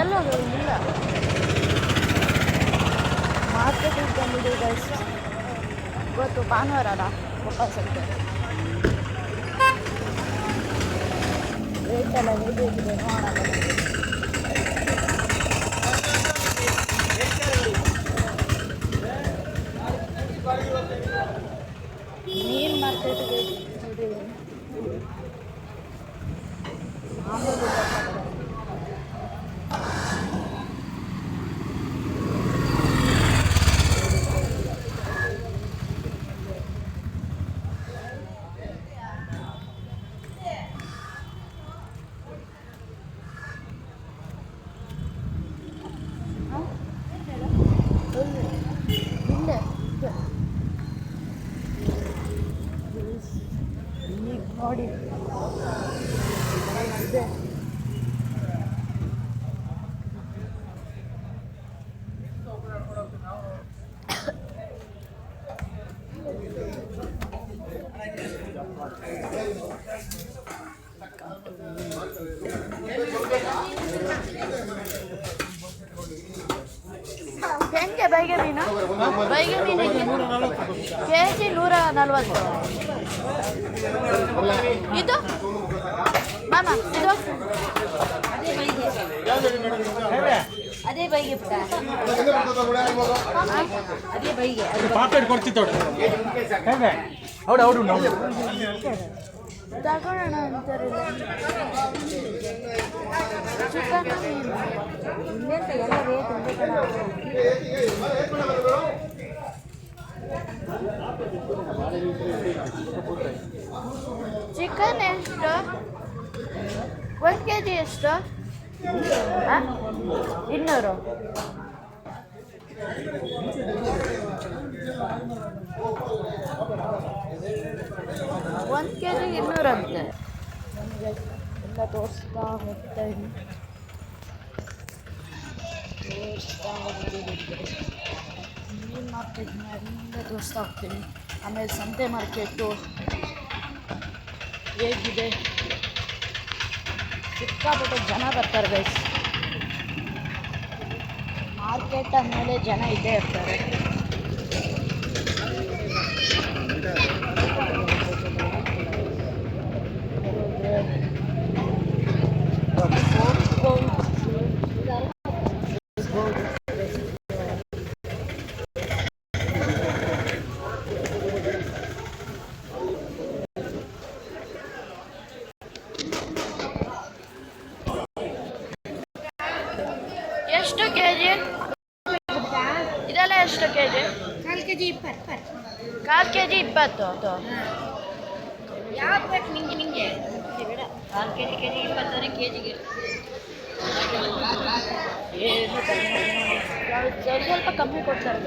ಎಲ್ಲೋದು ಇಲ್ಲ. ಮಾರ್ಕೆಟಿಗೆ ಬಂದಿದೆ ಇವತ್ತು ಭಾನುವಾರ ಅಲ್ಲ? ವಾಪಸ್ ಅಂತ ರೇಟ್ ಎಲ್ಲ ಹೇಗೆ ನೋಡೋಣ. ನೋಡಿ. ಇದೆ ಹೆಂಗೆ? ಬೈಗೆ ಮೀನು? ಬೈಗೆ ಮೀನು ಕೆ ಜಿ ನೂರ ನಲ್ವತ್ತು. ಇದು? ಮಾಮ ಇದು? ಅದೇ ಬೈಗೆ ಪುಟ್ಟ ಅದೇ ಬೈಗೆ ಪಾಪೆಟ್ ಕೊಡ್ತಿತ್ತು ಹೇಗೆ? ಹೌದು ಹೌದು ಹೌದು. ತಗೊಳ್ಳೋಣ ಅಂತಾರಿಲ್ಲ ಚಿಕನ್ ಮೀನು ಇನ್ನೆಂತ ಎಲ್ಲ ರೇಟ್ ಒಂದೇ ಕಣ. ಚಿಕನ್ ಎಷ್ಟು ಒಂದು ಕೆ ಜಿ ಎಷ್ಟು? ಇನ್ನೂರು. ಒಂದು ಕೆ ಜಿ ಇನ್ನೂರಂತೆ ಎಲ್ಲ ತೋರಿಸ್ತಾ ಹೋಗ್ತಾ ಇದ್ದೀನಿ ತೋರಿಸ್ತಾ ಹೋಗ್ತೀನಿ ಮೀನು ಮಾರ್ಕೆಟ್ನ ಎಲ್ಲ ತೋರಿಸ್ತಾ ಹೋಗ್ತೀನಿ. ಆಮೇಲೆ ಸಂತೆ ಮಾರ್ಕೆಟು ಹೇಗಿದೆ? ಸಿಕ್ಕಾಪಟ್ಟೆ ಜನ ಬರ್ತಾರೆ ಗೈಸ್ ಮಾರ್ಕೆಟ್ ಅಂದಮೇಲೆ ಜನ ಇದ್ದೇ ಇರ್ತಾರೆ ಎಷ್ಟು ಕೆ ಜಿ ಇದೆಲ್ಲ ಎಷ್ಟು ಕೆ ಜಿ ಕಾಲು ಕೆ ಜಿ ಇಪ್ಪತ್ತು ಪರ್ ಕಾಲು ಕೆ ಜಿ ಇಪ್ಪತ್ತು ಅದು ಯಾವ್ದು ಬೇಕು ನಿಂಗೆ ನಿಂಗೆ? ಬೇಡ ಆರು ಕೆ ಜಿ ಕೆ ಜಿ ಇಪ್ಪತ್ತಾರೆ ಕೆ ಜಿಗೆ ಸ್ವಲ್ಪ ಕಮ್ಮಿ ಕೊಡ್ತಾರೆ.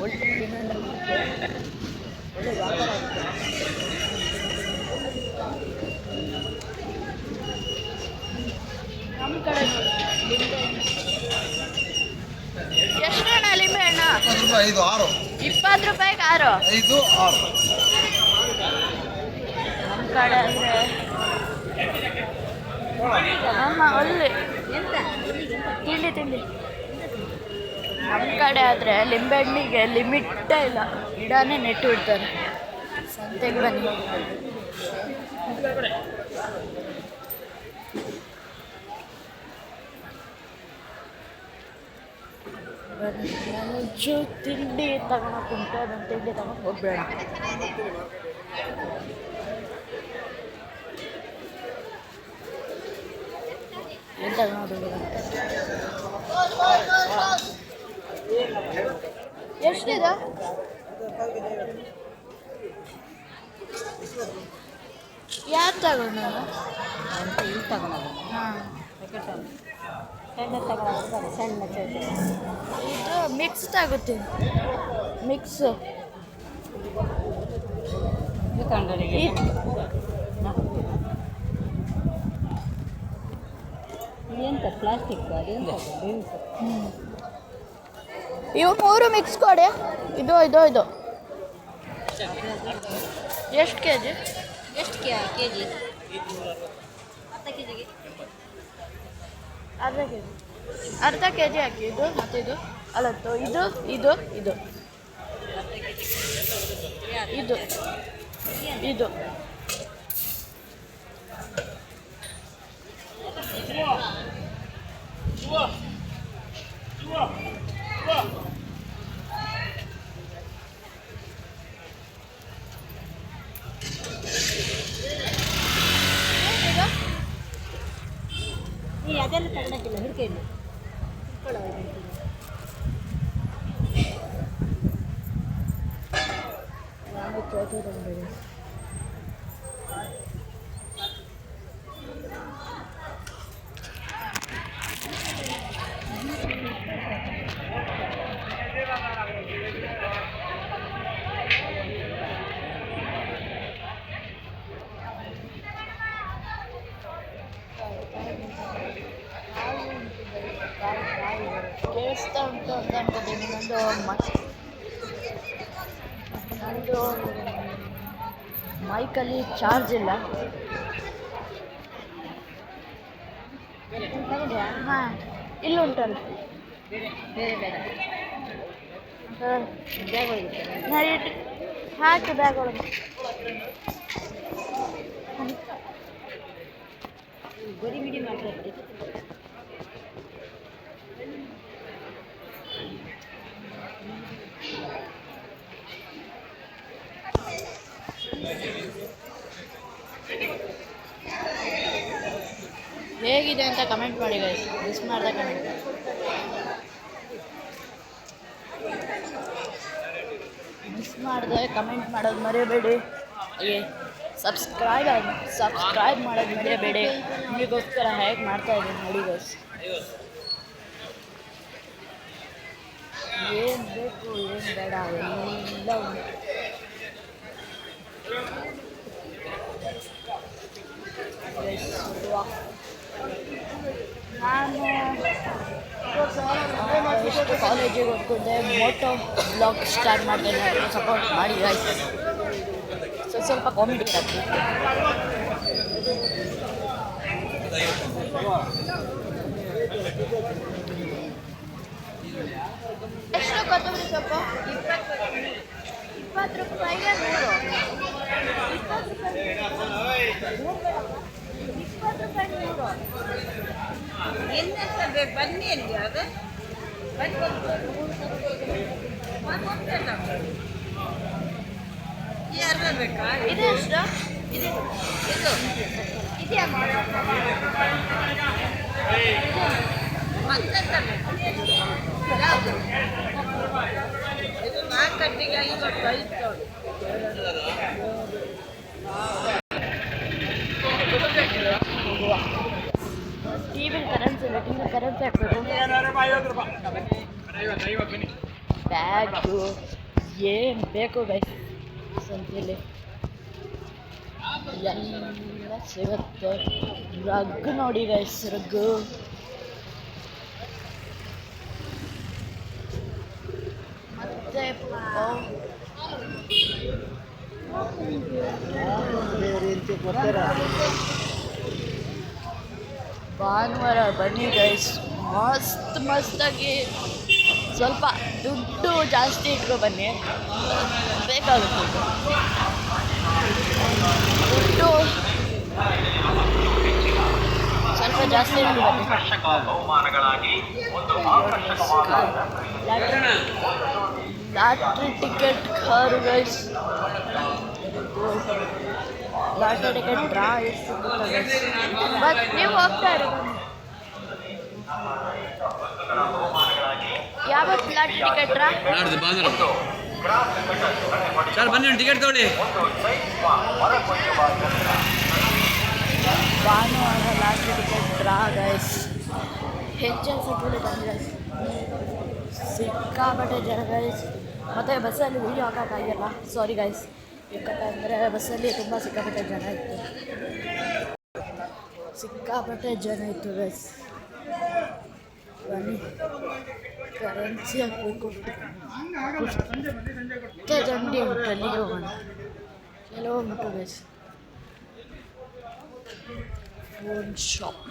ಒಳ್ಳೆ ಐದು ಆರು. ಇಪ್ಪತ್ತು ರೂಪಾಯಿಗೆ ಆರು ಐದು ಆರು. ನಮ್ಮ ಕಡೆ ಅಂದರೆ ಅಮ್ಮ ಅಲ್ಲಿ ಎಂತ? ತಿಂಡಿ ತಿಂಡಿ. ನಮ್ಮ ಕಡೆ ಆದರೆ ಲಿಂಬೆಹಣ್ಣಿಗೆ ಲಿಮಿಟ್ಟೇ ಇಲ್ಲ. ಗಿಡನೇ ನೆಟ್ಟು ಬಿಡ್ತಾರೆ. ಸಂತೆಗೆ ಬನ್ನಿ. ನಾನು ಜೂ ತಿಂಡಿ ತಗೊಳಕ್ಕೆ ಉಂಟು ಅದನ್ನು ತಿಂಡಿ ತಗೊಂಡು ಹೋಗ್ಬೇಡ. ಏನು ತಗೊಳೋದು ಎಷ್ಟಿದೆ? ಯಾರು ತಗೊಂಡು ಅಂತ ಇಲ್ಲಿ ತಗೊಳೋದು ಹಾಂ. ಸಣ್ಣ ಇದು. ಮಿಕ್ಸ್ ಆಗುತ್ತೆ. ಮಿಕ್ಸ್ ಎಂತ ಪ್ಲಾಸ್ಟಿಕ್ ಇವು ಮೂರು ಮಿಕ್ಸ್ ಕೊಡಿ. ಇದು ಇದು ಇದು. ಎಷ್ಟು ಕೆ ಜಿ ಎಷ್ಟು ಕೆ ಜಿ ಅರ್ಧ ಕೆ ಜಿಗೆ ಅರ್ಧ ಕೆ ಜಿ ಅರ್ಧ ಕೆ ಜಿ ಹಾಕಿ ಇದು ಮತ್ತು ಇದು. ಅಲತ್ತು ತು- ಇದು ಇದು ಇದು. ಇದು ಇದು. ನಾನು ಚೌತಿ ತಗೊಂಡಿದ್ದೀನಿ ಕೇಳಿಸ್ತಾ ಉಂಟು ನಂದು ಮೈಕಲ್ಲಿ ಚಾರ್ಜ್ ಇಲ್ಲ. ಹಾಂ, ಇಲ್ಲ ಉಂಟಲ್ಲ. ಬೇಡ ಹಾಂ ಬ್ಯಾಗ್ ಒಳಗೆ ಇಟ್ಟು ಹಾಕಿ ಬ್ಯಾಗ್ ಒಳಗೆ ಬರೀ ಮಿಡಿ ಮಾಡ್ತಾರೆ ಹೇಗಿದೆ ಅಂತ ಕಮೆಂಟ್ ಮಾಡಿ ಗೈಸ್ ಮಿಸ್ ಮಾಡ್ದೆ ಕಮೆಂಟ್ ಮಿಸ್ ಮಾಡಿದೆ ಕಮೆಂಟ್ ಮಾಡೋದು ಮರೆಯಬೇಡಿ ಏ ಸಬ್ಸ್ಕ್ರೈಬ್ ಸಬ್ಸ್ಕ್ರೈಬ್ ಮಾಡೋದು ಮರೆಯಬೇಡಿ ನಿಮಗೋಸ್ಕರ ಹೇಗೆ ಮಾಡ್ತಾ ಇದ್ದೀನಿ ನೋಡಿ ಗೈಸ್ ಏನು ಬೇಕು, ಏನು ಬೇಡ, ಎಲ್ಲ ಉಂಟು Guys, ವಾಹ್. ನಾನು ಎಷ್ಟು ಕಾಲೇಜಿಗೆ ಓದ್ಕೊಂಡೆ ಮೋಟೋ ಬ್ಲಾಗ್ ಸ್ಟಾರ್ಟ್ ಮಾಡಿದೆ ಸಪೋರ್ಟ್ ಮಾಡಿ ಆಯ್ತು ಸೊ ಸ್ವಲ್ಪ ಕಾಮಿಡಿ ಇರುತ್ತೆ ಎಷ್ಟು ಕೊತ್ತಂಬರಿ ಸೊಪ್ಪು? ಇಪ್ಪತ್ತು ರೂಪಾಯಿಗೆ ನೂರು ಇಪ್ಪತ್ತು ರೂಪಾಯಿ ಇಪ್ಪತ್ತು ರೂಪಾಯಿ ನೂರು. ಎಲ್ಲಿಂದ ಬೇಕು ಬನ್ನಿ ಅಲ್ಲಿ ಅದು ಈ ಅರ್ಧ ಬೇಕಾ ಇದು ಇದು ಇದು ಇದೆಯಾ ಇದು ನಾಲ್ಕು ಕಟ್ಟಿಗೆ ಐದು ವಿಲಿ ಕರೆನ್ಸಿ ಹಾಕ್ಬೇಕು ಬ್ಯಾಗು ಏನು ಬೇಕು ಗೈಸ್ ಸಂತೆಯಲ್ಲಿ ಎಲ್ಲ ಸಿಗುತ್ತೆ ರಗ್ ನೋಡಿ ಗೈಸ್ ರಗ್ಗು ಮತ್ತೆ ಭಾನುವಾರ ಬನ್ನಿ ಗೈಸ್ ಮಸ್ತ್ ಮಸ್ತಾಗಿ ಸ್ವಲ್ಪ ದುಡ್ಡು ಜಾಸ್ತಿ ಇಟ್ಕೊ ಬನ್ನಿ. ಬೇಕಾಗುತ್ತೆ ದುಡ್ಡು ಸ್ವಲ್ಪ ಜಾಸ್ತಿ ಇಟ್ಕೊ ಬನ್ನಿ. Lottery ticket car guys lottery ticket draw ಎಷ್ಟು ಬಟ್ ನೀವು ಹೋಗ್ತಾ ಇರೋದು ಯಾವತ್ತು ಫ್ಲಾಟ್ ಟಿಕೆಟ್ ಡ್ರಾ? ನಾಡ್ದು ಭಾನುವಾರ ಸರ್ ಬನ್ನಿ ಟಿಕೆಟ್ ತಗೊಳ್ಳಿ. ಭಾನುವಾರ ಲಾಟ್ರಿ ಟಿಕೆಟ್ ಡ್ರಾ ಗೈಸ್ ಹೆಚ್ಚಿನ ಸಿಕ್ಕಲು ಬಂದು ಗೈಸ್ ಸಿಕ್ಕಾಪಟ್ಟೆ ಜನ ಗೈಸ್ ಮತ್ತು ಬಸ್ಸಲ್ಲಿ ವೀಡಿಯೋ ಹಾಕೋಕ್ಕಾಗಿಲ್ಲ. ಸಾರಿ ಗೈಸ್ ಯಾಕಂದರೆ ಬಸ್ಸಲ್ಲಿ ತುಂಬ ಸಿಕ್ಕಾಪಟ್ಟೆ ಜನ ಇತ್ತು ಸಿಕ್ಕಾಪಟ್ಟೆ ಜನ ಇತ್ತು ಗೈಸ್ ಬನ್ನಿ ಕರೆನ್ಸಿ ಹಾಕಬೇಕು ದಂಡಿ ಉಂಟು ಅಲ್ಲಿಗೆ ಹೋಗೋಣ ಕೆಲವು ಉಂಟು ಗೈಸ್ ಫೋನ್ ಶಾಪ್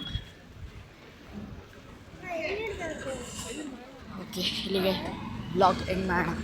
ಓಕೆ ಇಲ್ಲಿಗೆ ಬ್ಲಾಗ್ ಎಂಡ್ ಮಾಡೋಣ